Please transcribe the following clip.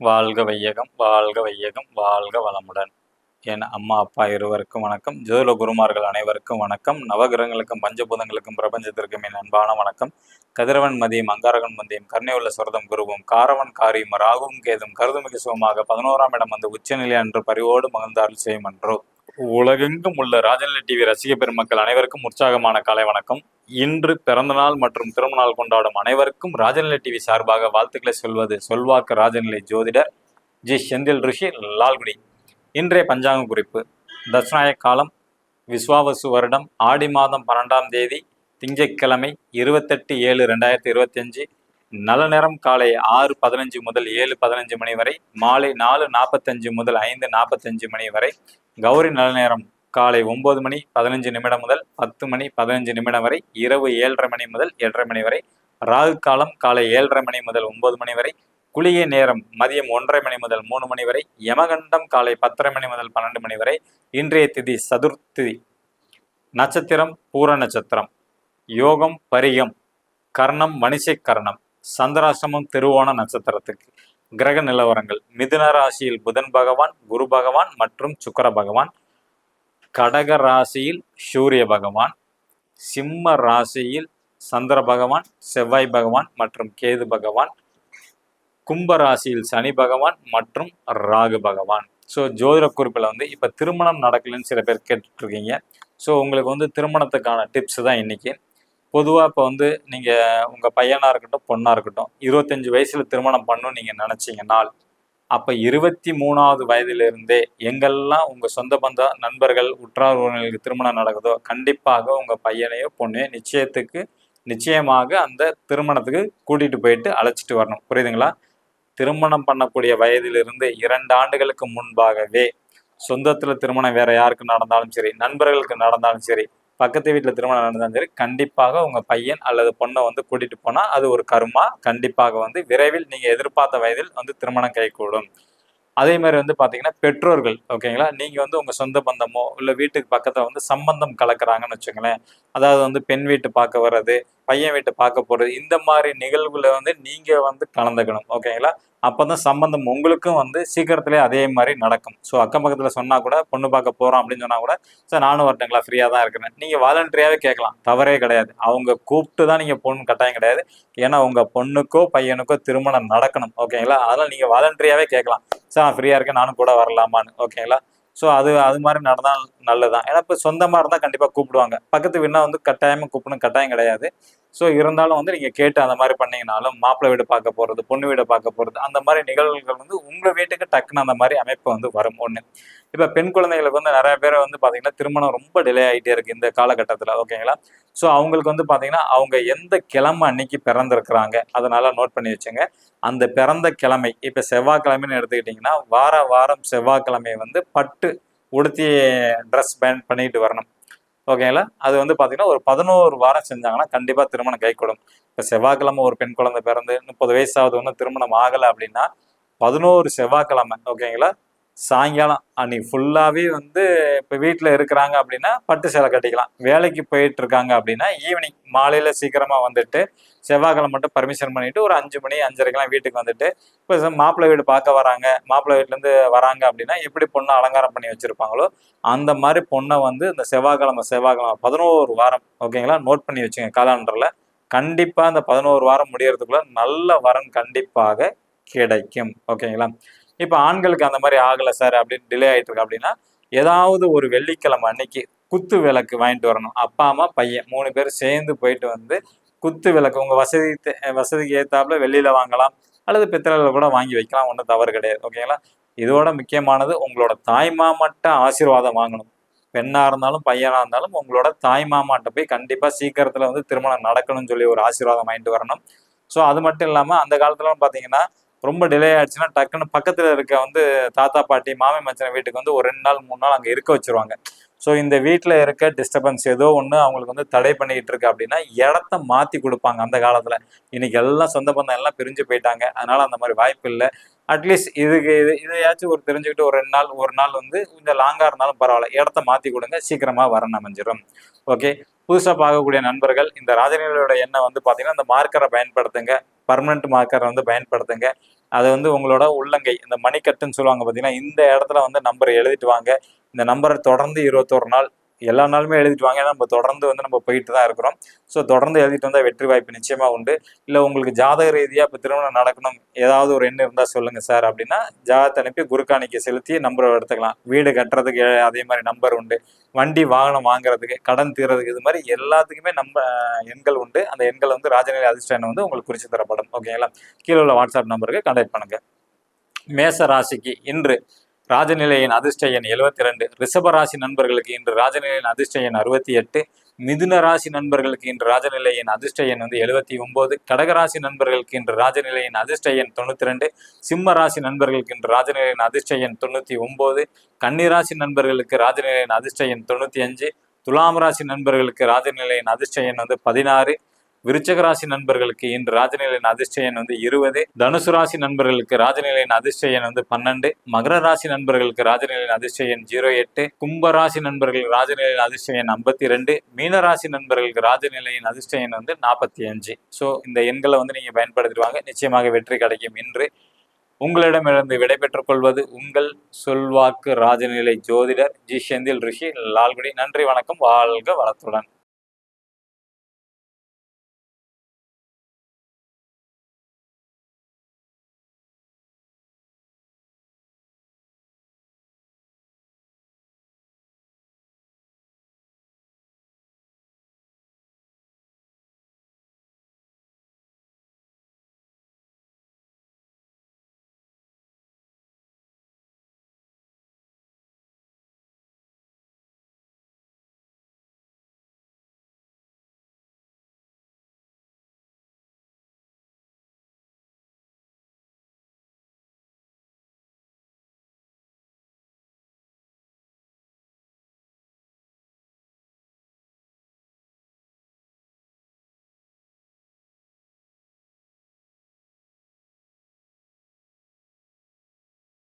வாழ்க வையகம் வாழ்க வையகம் வாழ்க வளமுடன். என் அம்மா அப்பா இருவருக்கும் வணக்கம். ஜோதிட குருமார்கள் அனைவருக்கும் வணக்கம். நவகிரகங்களுக்கும் பஞ்சபூதங்களுக்கும் பிரபஞ்சத்திற்கும் என் அன்பான வணக்கம். கதிரவன் மதியம் அங்காரகன் மந்தியம் கர்ணையுள்ள சுரதம் குருவும் காரவன் காரியும் ராகுவும் கேதும் கருதுமிகு சுகமாக பதினோராம் இடம் வந்து உச்சநிலை அன்று பரிவோடு மகிழ்ந்தார்கள் செய்யும் என்றோ உலகெங்கும் உள்ள ராஜநிலை டிவி ரசிக பெருமக்கள் அனைவருக்கும் உற்சாகமான காலை வணக்கம். இன்று பிறந்தநாள் மற்றும் திருமணநாள் கொண்டாடும் அனைவருக்கும் ராஜநிலை டிவி சார்பாக வாழ்த்துக்களை சொல்வது சொல்வாக்கு ராஜநிலை ஜோதிடர் ஜி செந்தில் ரிஷி லால்குடி. இன்றைய பஞ்சாங்க குறிப்பு. தட்சிணாய காலம் விஸ்வாவசு வருடம் ஆடி மாதம் பன்னெண்டாம் தேதி திங்கட்கிழமை இருபத்தெட்டு ஏழு ரெண்டாயிரத்தி இருபத்தஞ்சு நல்ல நேரம் காலை ஆறு பதினஞ்சு முதல் ஏழு பதினஞ்சு மணி வரை மாலை நாலு நாற்பத்தஞ்சு முதல் ஐந்து நாற்பத்தஞ்சு மணி வரை கௌரி நல்ல நேரம். காலை ஒன்பது மணி பதினஞ்சு நிமிடம் முதல் பத்து மணி பதினஞ்சு நிமிடம் வரை இரவு ஏழரை மணி முதல் ஏழரை மணி வரை ராகு காலம் காலை ஏழரை மணி முதல் ஒன்பது மணி வரை குளிகை நேரம் மதியம் ஒன்றரை மணி முதல் மூணு மணி வரை யமகண்டம் காலை பத்தரை மணி முதல் பன்னெண்டு மணி வரை இன்றைய திதி சதுர்த்தி நட்சத்திரம் பூர நட்சத்திரம். யோகம் பரிகம் கர்ணம் மணிசை கர்ணம். சந்திராசிரமம் திருவோண நட்சத்திரத்துக்கு. கிரக நிலவரங்கள். மிதுன ராசியில் புதன் பகவான் குரு பகவான் மற்றும் சுக்கர பகவான். கடக ராசியில் சூரிய பகவான் சிம்ம ராசியில் சந்திர பகவான் செவ்வாய் பகவான் மற்றும் கேது பகவான் கும்ப ராசியில் சனி பகவான் மற்றும் ராகு பகவான். ஸோ ஜோதிட குறிப்பில் வந்து இப்போ திருமணம் நடக்கலைன்னு சில பேர் கேட்டுட்ருக்கீங்க ஸோ உங்களுக்கு வந்து திருமணத்துக்கான டிப்ஸ் தான் இன்னைக்கு. பொதுவாக இப்போ வந்து நீங்கள் உங்கள் பையனாக இருக்கட்டும் பொண்ணாக இருக்கட்டும் இருபத்தஞ்சி வயசில் திருமணம் பண்ணணும் நீங்கள் நினச்சிங்கனால் அப்போ இருபத்தி மூணாவது வயதிலிருந்தே எங்கெல்லாம் உங்கள் சொந்த பந்த நண்பர்கள் உற்றார் உறவினர்களுக்கு திருமணம் நடக்குதோ கண்டிப்பாக உங்கள் பையனையோ பொண்ணையோ நிச்சயத்துக்கு நிச்சயமாக அந்த திருமணத்துக்கு கூட்டிகிட்டு போயிட்டு அழைச்சிட்டு வரணும். புரியுதுங்களா? திருமணம் பண்ணக்கூடிய வயதிலிருந்து இரண்டு ஆண்டுகளுக்கு முன்பாகவே சொந்தத்தில் திருமணம் வேற யாருக்கு நடந்தாலும் சரி நண்பர்களுக்கு நடந்தாலும் சரி பக்கத்து வீட்டில் திருமணம் நடந்தாலும் சரி கண்டிப்பாக உங்கள் பையன் அல்லது பொண்ணை வந்து கூட்டிகிட்டு போனால் அது ஒரு கருமா. கண்டிப்பாக வந்து விரைவில் நீங்கள் எதிர்பார்த்த வயதில் வந்து திருமணம் கைகூடும். அதே மாதிரி வந்து பார்த்தீங்கன்னா பெற்றோர்கள் ஓகேங்களா? நீங்கள் வந்து உங்கள் சொந்த பந்தமோ இல்லை வீட்டுக்கு பக்கத்தில் வந்து சம்பந்தம் கலக்கிறாங்கன்னு வச்சுங்களேன் அதாவது வந்து பெண் வீட்டு பார்க்க வர்றது பையன் வீட்டு பார்க்க போகிறது இந்த மாதிரி நிகழ்வுல வந்து நீங்கள் வந்து கலந்துக்கணும் ஓகேங்களா? அப்போ தான் சம்பந்தம் உங்களுக்கும் வந்து சீக்கிரத்திலே அதே மாதிரி நடக்கும். ஸோ அக்கம் பக்கத்தில் சொன்னால் கூட பொண்ணு பார்க்க போகிறோம் அப்படின்னு சொன்னால் கூட சார் நானும் வரட்டுங்களா ஃப்ரீயாக தான் இருக்கிறேன். நீங்கள் வாலண்டரியாகவே கேட்கலாம். தவறே கிடையாது. அவங்க கூப்பிட்டு தான் நீங்கள் பொண்ணு கட்டாயம் கிடையாது. ஏன்னா உங்கள் பொண்ணுக்கோ பையனுக்கோ திருமணம் நடக்கணும். ஓகேங்களா அதனால் நீங்கள் வாலண்டரியாகவே கேட்கலாம். சார் நான் ஃப்ரீயாக இருக்கேன். நானும் கூட வரலாமான்னு. ஓகேங்களா ஸோ அது அது மாதிரி நடந்தால் நல்லதுதான். ஏன்னா இப்போ சொந்தமாக இருந்தால் கண்டிப்பாக கூப்பிடுவாங்க. பக்கத்து வீடுனா வந்து கட்டாயமாக கூப்பிடணும். கட்டாயம் கிடையாது. ஸோ இருந்தாலும் வந்து நீங்கள் கேட்டு அந்த மாதிரி பண்ணீங்கனாலும் மாப்பிள்ளை வீடு பார்க்க போகிறது பொண்ணு வீடு பார்க்க போகிறது அந்த மாதிரி நிகழ்வுகள் வந்து உங்கள் வீட்டுக்கு டக்குன்னு அந்த மாதிரி அமைப்பு வந்து வரும் ஒன்று இப்போ பெண் குழந்தைகளுக்கு வந்து நிறைய பேர் வந்து பார்த்தீங்கன்னா திருமணம் ரொம்ப டிலே ஆகிட்டே இருக்குது இந்த காலகட்டத்தில் ஓகேங்களா ஸோ அவங்களுக்கு வந்து பார்த்தீங்கன்னா அவங்க எந்த கிழமை அன்னைக்கு பிறந்திருக்கிறாங்க அதனால நோட் பண்ணி வச்சுங்க. அந்த பிறந்த கிழமை இப்போ செவ்வாய்க்கிழமைன்னு எடுத்துக்கிட்டிங்கன்னா வார வாரம் செவ்வாய்க்கிழமை வந்து பட்டு உடுத்தி ட்ரெஸ் பேன் பண்ணிட்டு வரணும். ஓகேங்களா? அது வந்து பார்த்தீங்கன்னா ஒரு பதினோரு வாரம் செஞ்சாங்கன்னா கண்டிப்பாக திருமணம் கைக்கூடும் இப்போ செவ்வாய்க்கிழமை ஒரு பெண் குழந்தை பிறந்து முப்பது வயசாவது ஒன்றும் திருமணம் ஆகலை அப்படின்னா பதினோரு செவ்வாய்க்கிழமை ஓகேங்களா? சாயங்காலம் அன்னைக்கு ஃபுல்லாகவே வந்து இப்போ வீட்டில் இருக்கிறாங்க அப்படின்னா பட்டு சேலை கட்டிக்கலாம். வேலைக்கு போயிட்டு இருக்காங்க அப்படின்னா ஈவினிங் மாலையில் சீக்கிரமாக வந்துட்டு செவ்வாய்க்கிழமை மட்டும் பர்மிஷன் பண்ணிட்டு ஒரு அஞ்சு மணி அஞ்சரைக்கெலாம் வீட்டுக்கு வந்துட்டு இப்போ மாப்பிள்ளை வீடு பார்க்க வராங்க. மாப்பிள்ளை வீட்டிலேருந்து வராங்க அப்படின்னா எப்படி பொண்ணை அலங்காரம் பண்ணி வச்சுருப்பாங்களோ அந்த மாதிரி பொண்ணை வந்து இந்த செவ்வாய்க்கிழமை செவ்வாய்க்கிழமை பதினோரு வாரம் ஓகேங்களா நோட் பண்ணி வச்சுங்க காலாண்டரில் கண்டிப்பாக அந்த பதினோரு வாரம் முடியறதுக்குள்ள நல்ல வரன் கண்டிப்பாக கிடைக்கும் ஓகேங்களா இப்போ ஆண்களுக்கு அந்த மாதிரி ஆகலை சார் அப்படின்னு டிலே ஆகிட்டு இருக்கு அப்படின்னா ஏதாவது ஒரு வெள்ளிக்கிழமை அன்னைக்கு குத்து விளக்கு வாங்கிட்டு வரணும். அப்பா அம்மா பையன் மூணு பேர் சேர்ந்து போயிட்டு வந்து குத்து விளக்கு உங்கள் வசதி வசதிக்கு ஏற்றாப்புல வெளியில் வாங்கலாம். அல்லது பித்தளையில் கூட வாங்கி வைக்கலாம். ஒன்றும் தவறு கிடையாது. ஓகேங்களா இதோட முக்கியமானது உங்களோட தாய்மாமட்ட ஆசீர்வாதம் வாங்கணும். பெண்ணாக இருந்தாலும் பையனாக இருந்தாலும் உங்களோட தாய் மாமாட்ட போய் கண்டிப்பாக சீக்கிரத்தில் வந்து திருமணம் நடக்கணும்னு சொல்லி ஒரு ஆசீர்வாதம் வாங்கிட்டு வரணும். ஸோ அது மட்டும் இல்லாமல் அந்த காலத்துலன்னு பார்த்தீங்கன்னா ரொம்ப டிலே ஆயிடுச்சுன்னா டக்குன்னு பக்கத்துல இருக்க வந்து தாத்தா பாட்டி மாமி மச்சன வீட்டுக்கு வந்து ஒரு ரெண்டு நாள் மூணு நாள் அங்க இருக்க வச்சிருவாங்க. ஸோ இந்த வீட்டில் இருக்க டிஸ்டர்பன்ஸ் ஏதோ ஒன்று அவங்களுக்கு வந்து தடை பண்ணிக்கிட்டு இருக்கு அப்படின்னா இடத்த மாற்றி கொடுப்பாங்க அந்த காலத்தில். இன்னைக்கு எல்லாம் சொந்த பந்தம் எல்லாம் பிரிஞ்சு போயிட்டாங்க. அதனால் அந்த மாதிரி வாய்ப்பு இல்லை. அட்லீஸ்ட் இதுக்கு இது இதையாச்சும் ஒரு தெரிஞ்சுக்கிட்டு ஒரு ரெண்டு நாள் ஒரு நாள் வந்து கொஞ்சம் லாங்காக இருந்தாலும் பரவாயில்ல. இடத்த மாற்றி கொடுங்க. சீக்கிரமாக வரணும் அமைஞ்சிடும் ஓகே புதுசாக பார்க்கக்கூடிய நண்பர்கள் இந்த ராஜநிலையோட எண்ணெய் வந்து பார்த்தீங்கன்னா இந்த மார்க்கரை பயன்படுத்துங்க. பர்மனெண்ட் மார்க்கரை வந்து பயன்படுத்துங்க. அது வந்து உங்களோட உள்ளங்கை இந்த மணிக்கட்டுன்னு சொல்லுவாங்க பார்த்தீங்கன்னா இந்த இடத்துல வந்து நம்பரை எழுதிட்டு வாங்க. இந்த நம்பரை தொடர்ந்து இருபத்தோரு நாள் எல்லா நாளுமே எழுதிட்டு வாங்க. ஏன்னா நம்ம தொடர்ந்து வந்து நம்ம போயிட்டு தான் இருக்கிறோம். ஸோ தொடர்ந்து எழுதிட்டு வந்தால் வெற்றி வாய்ப்பு நிச்சயமாக உண்டு. இல்லை உங்களுக்கு ஜாதக ரீதியாக இப்போ திருமணம் நடக்கணும் ஏதாவது ஒரு எண்ணம் இருந்தால் சொல்லுங்கள் சார். அப்படின்னா ஜாதகத்தை அனுப்பி குருக்காணிக்கை செலுத்தி நம்பரை எடுத்துக்கலாம். வீடு கட்டுறதுக்கு அதே மாதிரி நம்பர் உண்டு. வண்டி வாகனம் வாங்குறதுக்கு கடன் தீர்றதுக்கு இது மாதிரி எல்லாத்துக்குமே நம்ம எண்கள் உண்டு. அந்த எண்கள் வந்து ராஜநிலை அதிர்ஷ்டம் வந்து உங்களுக்கு குறித்து தரப்படும். ஓகேங்களா கீழே உள்ள வாட்ஸ்அப் நம்பருக்கு கான்டாக்ட் பண்ணுங்கள் மேச ராசிக்கு இன்று ராஜநிலையின் அதிர்ஷ்ட எண் எழுபத்தி ரெண்டு ரிஷபராசி நண்பர்களுக்கு இன்று ராஜநிலையின் அதிர்ஷ்ட எண் அறுபத்தி எட்டு மிதுன ராசி நண்பர்களுக்கு இன்று ராஜநிலையின் அதிர்ஷ்ட எண் வந்து எழுபத்தி ஒன்பது கடகராசி நண்பர்களுக்கு இன்று ராஜநிலையின் அதிர்ஷ்ட எண் தொண்ணூத்தி ரெண்டு சிம்ம ராசி நண்பர்களுக்கு இன்று ராஜநிலையின் அதிர்ஷ்ட எண் தொண்ணூத்தி ஒன்பது கன்னிராசி நண்பர்களுக்கு ராஜநிலையின் அதிர்ஷ்ட எண் தொண்ணூத்தி அஞ்சு துலாம் ராசி நண்பர்களுக்கு ராஜநிலையின் அதிர்ஷ்ட எண் வந்து பதினாறு. விருச்சக ராசி நண்பர்களுக்கு இன்று ராஜநிலையின் அதிர்ஷ்ட எண் வந்து இருபது. தனுசு ராசி நண்பர்களுக்கு ராஜநிலையின் அதிர்ஷ்ட எண் வந்து பன்னெண்டு. மகர ராசி நண்பர்களுக்கு ராஜநிலையின் அதிர்ஷ்ட எண் ஜீரோ எட்டு. கும்ப ராசி நண்பர்களுக்கு ராஜநிலையின் அதிர்ஷ்ட எண் ஐம்பத்தி ரெண்டு மீன ராசி நண்பர்களுக்கு ராஜநிலையின் அதிர்ஷ்ட எண் வந்து நாற்பத்தி அஞ்சு ஸோ இந்த எண்களை வந்து நீங்க பயன்படுத்திடுவாங்க. நிச்சயமாக வெற்றி கிடைக்கும் இன்று. உங்களிடமிருந்து விடைபெற்றுக் கொள்வது உங்கள் சொல்வாக்கு ராஜநிலை ஜோதிடர் ஜி. செந்தில் ரிஷி. லால்குடி. நன்றி வணக்கம். வாழ்க வளத்துடன்.